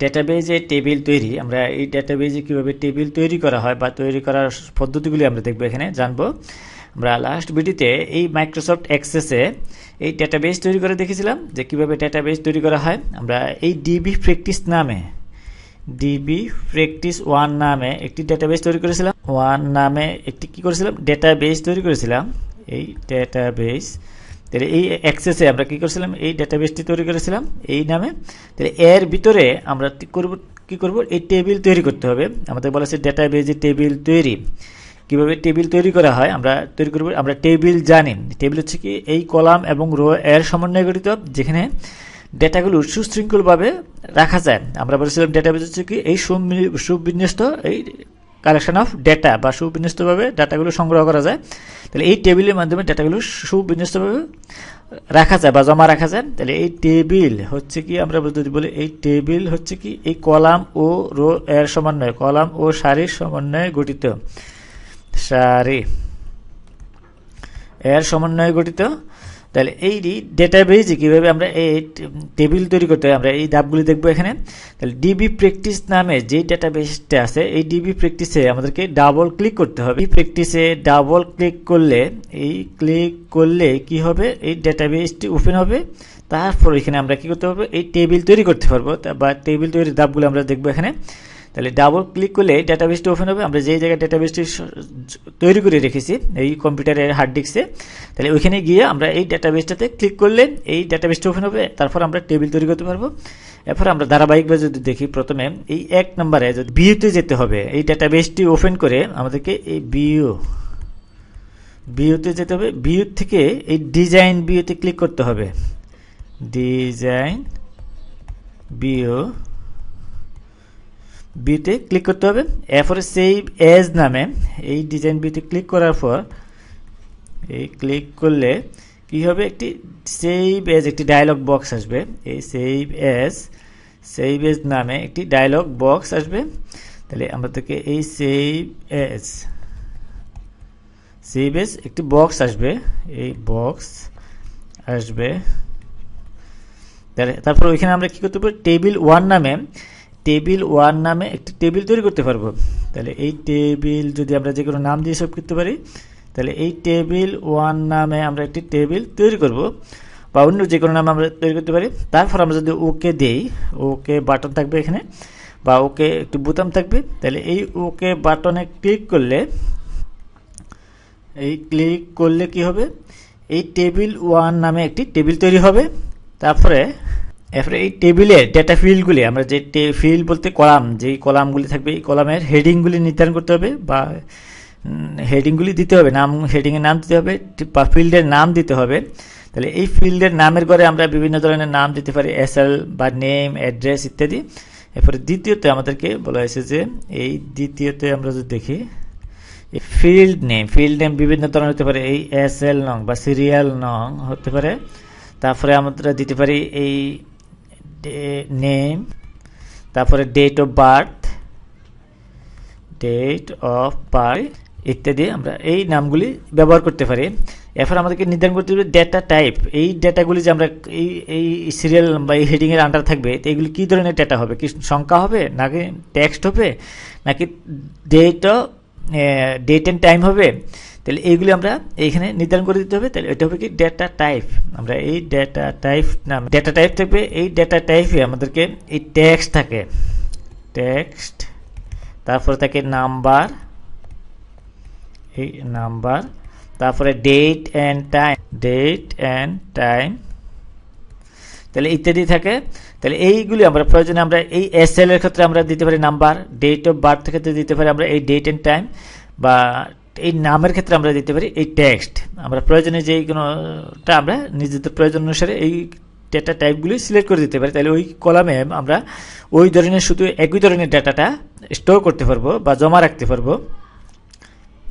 ডেটাবেজে table তৈরি, আমরা এই ডেটাবেজে কীভাবে টেবিল তৈরি করা হয় বা তৈরি করার পদ্ধতিগুলি আমরা দেখব এখানে, জানব। আমরা লাস্ট ভিডিওতে এই মাইক্রোসফট অ্যাক্সেসে এই ডেটাবেজ তৈরি করে দেখেছিলাম, যে কীভাবে ডেটাবেজ তৈরি করা হয়। আমরা এই ডিবি প্র্যাকটিস নামে ডিবি প্র্যাকটিস ওয়ান নামে একটি ডেটাবেস তৈরি করেছিলাম। ওয়ান নামে একটি কি করেছিলাম? ডেটাবেস তৈরি করেছিলাম। এই ডেটাবেস তাহলে এই অ্যাক্সেসে আমরা কি করেছিলাম? এই ডেটাবেসটি তৈরি করেছিলাম, এই নামে। তাহলে এর ভিতরে আমরা করব কি করব? এই টেবিল তৈরি করতে হবে। আমাদের বলা আছে ডেটাবেজে টেবিল তৈরি। কীভাবে টেবিল তৈরি করা হয়? আমরা তৈরি করব আমরা টেবিল জানি। টেবিল হচ্ছে কি এই কলাম এবং রো এর সমন্বয়ে গঠিত, যেখানে ডেটাগুলো সুশৃঙ্খলভাবে রাখা যায়। আমরা বলেছিলাম ডেটাবেস হচ্ছে কি এই সুবিন্যস্ত এই কালেকশন অফ ডেটা বা সুবিন্যস্তভাবে ডাটাগুলো সংগ্রহ করা যায়। তাহলে এই টেবিলের মাধ্যমে ডাটাগুলো সুবিন্যস্তভাবে রাখা যায় বা জমা রাখা যায়। তাহলে এই টেবিল হচ্ছে কি? আমরা যদি বলি এই টেবিল হচ্ছে কি? এই কলাম ও রো এর সমন্বয়, কলাম ও সারির সমন্বয়ে গঠিত। সারি এর সমন্বয়ে গঠিত। তাহলে এই ডেটাবেজে কীভাবে আমরা এই টেবিল তৈরি করতে হয়, আমরা এই ধাপগুলি দেখব এখানে। তাহলে ডিবি প্র্যাকটিস নামে যে ডেটাবেসটা আছে, এই ডিবি প্র্যাকটিসে আমাদেরকে ডাবল ক্লিক করতে হবে। এই প্র্যাকটিসে ডাবল ক্লিক করলে, এই ক্লিক করলে কি হবে? এই ডেটাবেসটি ওপেন হবে। তারপর এখানে আমরা কি করতে পারব? এই টেবিল তৈরি করতে পারব। বা টেবিল তৈরির ধাপগুলো আমরা দেখব এখানে। তাহলে ডাবল ক্লিক করলে ডাটাবেসটি ওপেন হবে। আমরা যেই জায়গায় ডাটাবেসটি তৈরি করে রেখেছি, এই কম্পিউটারের হার্ড ডিস্কে তাহলে ওইখানে গিয়ে আমরা এই ডাটাবেসটাতে ক্লিক করলে এই ডাটাবেসটি ওপেন হবে। তারপর আমরা টেবিল তৈরি করতে পারব। এরপর আমরা ধারাবাহিকভাবে যদি দেখি, প্রথমে এই এক নম্বরে যদি বিউতে যেতে হবে, এই ডাটাবেসটি ওপেন করে আমাদেরকে এই বিউ বিউতে যেতে হবে। বিউ থেকে এই ডিজাইন বিউতে ক্লিক করতে হবে। ডিজাইন বিউ বিতে ক্লিক করতে হবে। এরপরে সেভ এজ নামে এই ডিজাইন বিতে ক্লিক করার পর এই ক্লিক করলে কি হবে? একটি সেভ এজ একটি ডায়লগ বক্স আসবে। এই সেভ এজ সেভ এজ নামে একটি ডায়লগ বক্স আসবে। তাহলে আমাদেরকে এই সেভ এজ সেভ এজ একটি বক্স আসবে। এই বক্স আসবে। তাহলে তারপর ওইখানে আমরা কি করতে পারি টেবিল ওয়ান নামে টেবিল ওয়ান নামে একটি টেবিল তৈরি করতে পারব। তাহলে এই টেবিল যদি আমরা যে কোনো নাম দিয়ে সব করতে পারি, তাহলে এই টেবিল ওয়ান নামে আমরা একটি টেবিল তৈরি করব বা অন্য যে কোনো নাম আমরা তৈরি করতে পারি। তারপর আমরা যদি ওকে দেই ওকে বাটন থাকবে এখানে বা ওকে একটু বোতাম থাকবে, তাহলে এই ওকে বাটনে ক্লিক করলে, এই ক্লিক করলে কি হবে? এই টেবিল ওয়ান নামে একটি টেবিল তৈরি হবে। তারপরে এরপরে এই টেবিলের ডেটা ফিল্ডগুলি আমরা যে ফিল্ড বলতে কলাম, যেই কলামগুলি থাকবে, এই কলামের হেডিংগুলি নির্ধারণ করতে হবে বা হেডিংগুলি দিতে হবে, নাম হেডিংয়ের নাম দিতে হবে, বা ফিল্ডের নাম দিতে হবে। তাহলে এই ফিল্ডের নামের ঘরে আমরা বিভিন্ন ধরনের নাম দিতে পারি এসএল বা নেম অ্যাড্রেস ইত্যাদি। এরপরে দ্বিতীয়তে আমাদেরকে বলা হয়েছে যে, এই দ্বিতীয়তে আমরা যদি দেখি ফিল্ড নেম ফিল্ড নেম বিভিন্ন ধরনের হতে পারে, এই এস এল নং বা সিরিয়াল নং হতে পারে। তারপরে আমরা দিতে পারি এই নেম তারপরে date of birth date of birth ইত্যাদি আমরা এই নামগুলি ব্যবহার করতে পারি। এরপর আমাদেরকে নির্ধারণ করতে হবে ডেটা টাইপ এই ডেটাগুলি যে আমরা এই এই সিরিয়াল বা এই হেডিংয়ের আন্ডার থাকবে, তো এইগুলি কী ধরনের ডেটা হবে? কি সংখ্যা হবে? নাকি টেক্সট হবে? নাকি ডেট ডেট অ্যান্ড টাইম হবে, তাহলে এইগুলি আমরা এইখানে নির্ধারণ করে দিতে হবে, তাহলে এটা হবে কি ডেটা টাইপ আমরা এই ডেটা টাইপ নাম ডেটা টাইপ থাকবে, এই ডেটা টাইপে আমাদেরকে এই টেক্সট থাকে টেক্সট তারপরে থাকে নাম্বার এই নাম্বার তারপরে date and time date and time তাহলে ইত্যাদি থাকে। তাহলে এইগুলি আমরা প্রয়োজনে আমরা এই এস এল এর ক্ষেত্রে আমরা দিতে পারি নাম্বার ডেট অফ বার্থ ক্ষেত্রে দিতে পারি আমরা এই ডেট অ্যান্ড টাইম বা এই নামের ক্ষেত্রে আমরা দিতে পারি এই টেক্সট আমরা প্রয়োজনে যে কোনোটা আমরা নিজেদের প্রয়োজন অনুসারে এই ডেটা টাইপগুলি সিলেক্ট করে দিতে পারি। তাহলে ওই কলামে আমরা ওই ধরনের শুধু একই ধরনের ডাটাটা স্টোর করতে পারব বা জমা রাখতে পারব।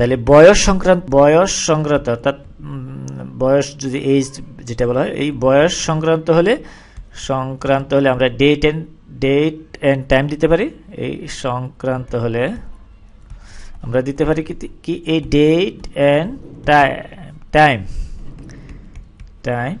তাহলে বয়স সংক্রান্ত বয়স সংক্রান্ত, অর্থাৎ বয়স যদি এইজ যেটা বলা হয়, এই বয়স সংক্রান্ত হলে সংক্রান্ত হলে আমরা date and date and time দিতে পারি। এই সংক্রান্ত হলে আমরা দিতে পারি কি এই ডেট অ্যান্ড টাইম টাইম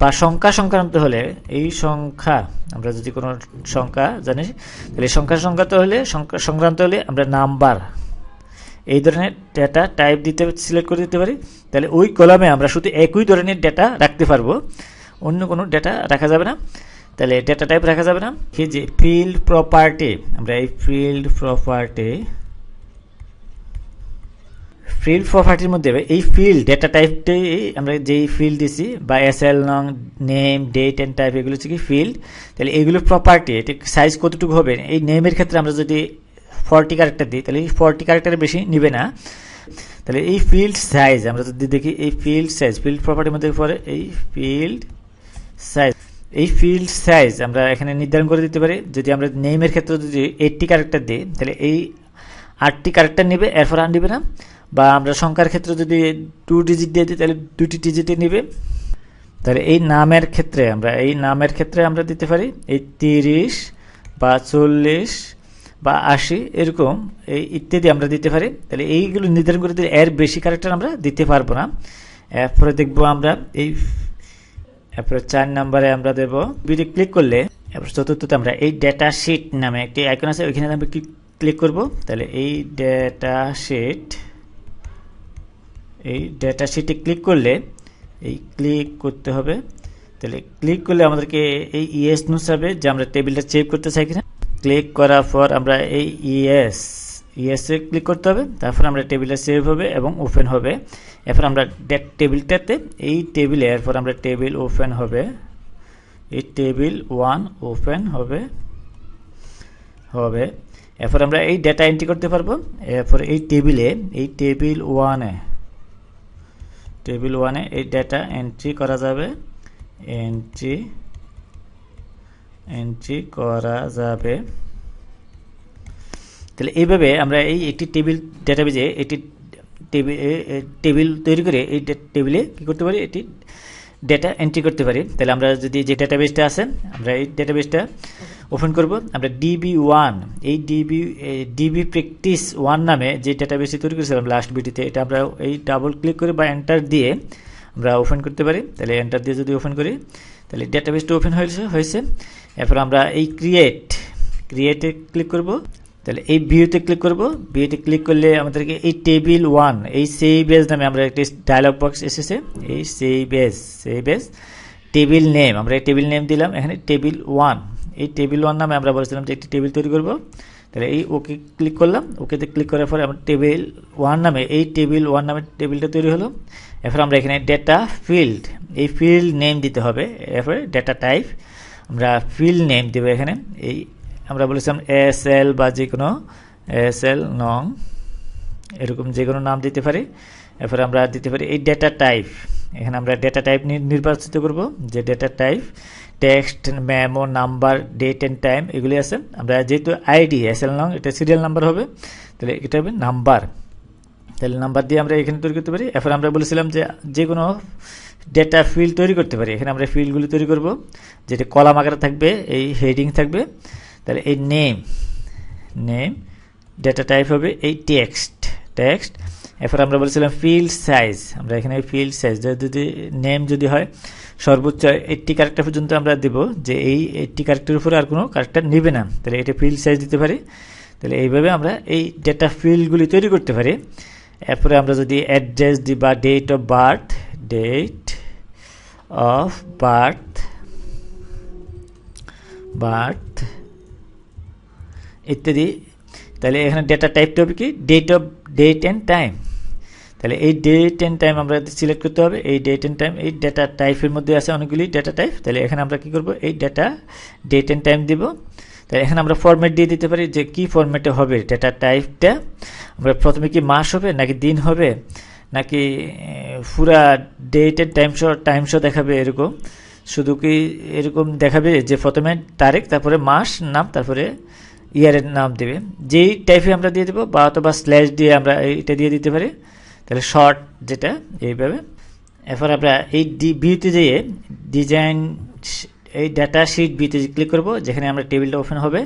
বা সংখ্যা সংক্রান্ত হলে, এই সংখ্যা, আমরা যদি কোনো সংখ্যা জানি, তাহলে সংখ্যা সংক্রান্ত হলে, সংখ্যা সংক্রান্ত হলে আমরা নাম্বার এই ধরনের ডেটা টাইপ দিতে সিলেক্ট করে দিতে পারি। তাহলে ওই কলামে আমরা শুধু একই ধরনের ডেটা রাখতে পারব। অন্য কোনো ডেটা রাখা যাবে না। তাহলে ডেটা টাইপ রাখা যাবে না। এই যে ফিল্ড প্রপার্টি আমরা এই ফিল্ড প্রপার্টি ফিল্ড প্রপার্টির মধ্যে এই ফিল্ড ডেটা টাইপটাই আমরা যেই ফিল্ড দিছি, বা এস এল নং নেম ডেট অ্যান্ড টাইপ এগুলো হচ্ছে কি ফিল্ড তাহলে এগুলো প্রপার্টি এটা সাইজ কতটুকু হবে? এই নেমের ক্ষেত্রে আমরা যদি ফর্টি ক্যারেক্টার দিই, তাহলে এই ফর্টি ক্যারেক্টারের বেশি নিবে না। তাহলে এই ফিল্ড সাইজ আমরা যদি দেখি এই ফিল্ড সাইজ ফিল্ড প্রপার্টির মধ্যে পরে এই ফিল্ড সাইজ এই ফিল্ড সাইজ আমরা এখানে নির্ধারণ করে দিতে পারি। যদি আমরা নেমের ক্ষেত্রে যদি এইটটি ক্যারেক্টার দিই, তাহলে এই আটটি ক্যারেক্টার নেবে, এরপর আর নেবে না। বা আমরা সংখ্যার ক্ষেত্রে যদি টু ডিজিট দিয়ে দিই, তাহলে দুটি ডিজিটে নেবে। তাহলে এই নামের ক্ষেত্রে আমরা, এই নামের ক্ষেত্রে আমরা দিতে পারি, এই তিরিশ বা চল্লিশ বা আশি এরকম এই ইত্যাদি আমরা দিতে পারি। তাহলে এইগুলো নির্ধারণ করে দিলে এর বেশি ক্যারেক্টার আমরা দিতে পারব না। এরপরে দেখব আমরা এই, এরপরে চার নাম্বারে আমরা দেবো। ভিডিও ক্লিক করলে, এরপর চতুর্থতে আমরা এই ডেটা শিট নামে একটি আইকন আছে, ওইখানে আমরা ক্লিক করব? তাহলে এই ডেটা শিট এই ডেটা শিটে ক্লিক করলে এই ক্লিক করতে হবে। তাহলে ক্লিক করলে আমাদেরকে এই ইএস হবে, যে আমরা টেবিলটা চেক করতে চাই কিনা। ক্লিক করার পর আমরা এই ইএস ইএসে ক্লিক করতে হবে, তারপর আমরা টেবিলে সেভ হবে এবং ওপেন হবে। এরপর আমরা ডেট টেবিলটাতে এই টেবিলে এরপর আমরা টেবিল ওপেন হবে। এই টেবিল ওয়ান ওপেন হবে। হবে। এরপর আমরা এই ডেটা এন্ট্রি করতে পারব। এরপর এই টেবিলে এই টেবিল ওয়ানে টেবিল ওয়ানে এই ডেটা এন্ট্রি করা যাবে। এন্ট্রি এন্ট্রি করা যাবে। তাহলে এইভাবে আমরা এই একটি টেবিল ডেটাবেজে একটি টেবিল তৈরি করে এই টেবিলে কী করতে পারি? এটি ডেটা এন্ট্রি করতে পারি। তাহলে আমরা যদি যে ডেটাবেসটা আছে, আমরা এই ডেটাবেসটা ওপেন করব। আমরা ডিবি ওয়ান এই ডিবি ডিবি প্র্যাকটিস ওয়ান নামে যে ডেটাবেসটি তৈরি করেছিলাম লাস্ট ভিডিওতে এটা আমরা এই ডাবল ক্লিক করে বা এন্টার দিয়ে আমরা ওপেন করতে পারি। তাহলে এন্টার দিয়ে যদি ওপেন করি, তাহলে ডেটাবেসটা ওপেন হয়েছে হয়েছে। এরপর আমরা এই ক্রিয়েট ক্রিয়েটে ক্লিক করব। তাহলে এই ভিউতে ক্লিক করব। ভিউতে ক্লিক করলে আমাদেরকে এই টেবিল ওয়ান এই সেই বেজ নামে আমরা একটি ডায়লগ বক্স এসেছে। এই সেই বেজ সেই বেজ টেবিল নেম আমরা এই টেবিল নেম দিলাম। এখানে টেবিল ওয়ান এই টেবিল ওয়ান নামে আমরা বলেছিলাম যে একটি টেবিল তৈরি করব। তাহলে এই ওকে ক্লিক করলাম। ওকেতে ক্লিক করার পরে আমরা টেবিল ওয়ান নামে, এই টেবিল ওয়ান নামে টেবিলটা তৈরি হলো। এরপর আমরা এখানে ডেটা ফিল্ড এই ফিল্ড নেম দিতে হবে। এরপরে ডেটা টাইপ আমরা ফিল নেম দেবো এখানে। এই আমরা বলেছিলাম এস এল বা যে কোনো এস এল নং, এরকম যে কোনো নাম দিতে পারি। এরপর আমরা দিতে পারি এই ডেটা টাইপ এখানে আমরা ডেটা টাইপ নির্বাচিত করব। যে data type text memo number date and time এগুলি আছে। আমরা যেহেতু আইডি এস এল নং, এটা সিরিয়াল নাম্বার হবে, তাহলে এটা হবে নাম্বার তাহলে নাম্বার দিয়ে আমরা এখানে তৈরি করতে পারি। এরপর আমরা বলেছিলাম যে যে কোনো ডেটা ফিল্ড তৈরি করতে পারি। এখানে আমরা ফিল্ডগুলি তৈরি করব, যেটা কলাম আকারে থাকবে, এই হেডিং থাকবে। তাহলে এই নেম নেম ডেটা টাইপ হবে এই টেক্সট টেক্সট এরপর আমরা বলেছিলাম ফিল্ড সাইজ আমরা এখানে ফিল্ড সাইজ যদি নেম যদি হয়, সর্বোচ্চ এইটটি ক্যারেক্টার পর্যন্ত আমরা দেব যে এই এইটটি ক্যারেক্টারের উপরে আর কোনো ক্যারেক্টার নেবে না। তাহলে এটা ফিল্ড সাইজ দিতে পারি। তাহলে এইভাবে আমরা এই ডেটা ফিল্ডগুলি তৈরি করতে পারি। এরপরে আমরা যদি অ্যাড্রেস দিই বা date of birth date of birth birth ইত্যাদি, তাহলে এখানে ডেটা টাইপটা হবে কি? Date of date and time তাহলে এই ডেট অ্যান্ড টাইম আমরা সিলেক্ট করতে হবে। এই ডেট অ্যান্ড টাইম এই ডেটা টাইপের মধ্যে আছে অনেকগুলি ডেটা টাইপ তাহলে এখানে আমরা কি করব? এই ডেটা ডেট অ্যান্ড টাইম দিব। তাহলে এখানে আমরা ফরম্যাট দিয়ে দিতে পারি যে কি ফরম্যাটে হবে ডেটা টাইপটা আমরা প্রথমে কি মাস হবে, নাকি দিন হবে, নাকি পুরা date and time show time show দেখাবে এরকম। শুধু কি এরকম দেখাবে যে প্রথমে তারিখ, তারপরে মাস, নাম, তারপরে ইয়ারের নাম দেবে। যেই টাইপে আমরা দিয়ে দেবো, বা অথবা স্ল্যাশ দিয়ে আমরা এটা দিয়ে দিতে পারি, তাহলে শর্ট যেটা, এইভাবে। এরপর আমরা এই ডি ভিউতে যেয়ে ডিজাইন এই ডাটা শিট বিতে ক্লিক করব, যেখানে আমরা টেবিলটা ওপেন হবে।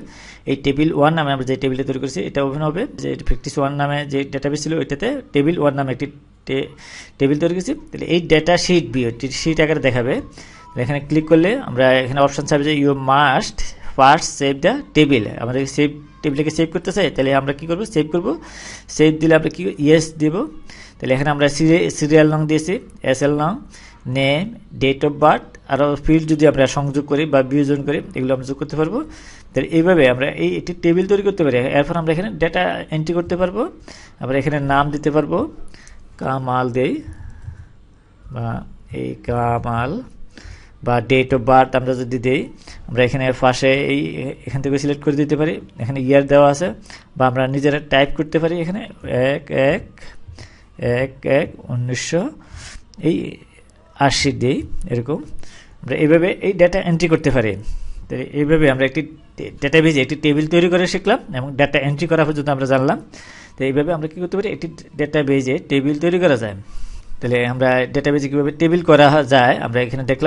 এই টেবিল ওয়ান নামে আমরা যে টেবিলটা তৈরি করেছি, এটা ওপেন হবে। যে প্র্যাকটিস ওয়ান নামে যে ডাটাবেস ছিল, ওইটাতে টেবিল ওয়ান নামে একটি টেবিল তৈরি করেছি। তাহলে এই ডাটা শিট বি শিট আকারে দেখাবে। এখানে ক্লিক করলে আমরা এখানে অপশান চাইবে যে you must first save the table আমাদের সেভ টেবিলকে সেভ করতে চাই তাহলে আমরা কি করব? সেভ করব। সেভ দিলে আমরা কি ইয়েস দেব। তাহলে এখানে আমরা সিরিয়াল নং দিয়েছি এস এল নং নেম ডেট অফ বার্থ আরও ফিল্ড যদি আমরা সংযোগ করি বা বিয়োজন করি, এগুলো আমরা যোগ করতে পারব। তাহলে এইভাবে আমরা এই একটি টেবিল তৈরি করতে পারি। এরপর আমরা এখানে ডেটা এন্ট্রি করতে পারব। আমরা এখানে নাম দিতে পারব। কামাল দেই বা এই কামাল বা ডেট অফ বার্থ আমরা যদি দিই, আমরা এখানে পাশে এই এখান থেকে সিলেক্ট করে দিতে পারি। এখানে ইয়ার দেওয়া আছে বা আমরা নিজেরা টাইপ করতে পারি এখানে। এক এক এক এক, উনিশশো। এই আশি দিই এরকম। আমরা এইভাবে এই ডেটা এন্ট্রি করতে পারি। তো এইভাবে আমরা একটি ডেটাবেজে একটি টেবিল তৈরি করে শিখলাম এবং ডেটা এন্ট্রি করা পর্যন্ত আমরা জানলাম। তো এইভাবে আমরা কী করতে পারি? একটি ডেটাবেজে টেবিল তৈরি করা যায়। তাহলে আমরা ডেটাবেজে কীভাবে টেবিল করা যায়, আমরা এখানে দেখলাম।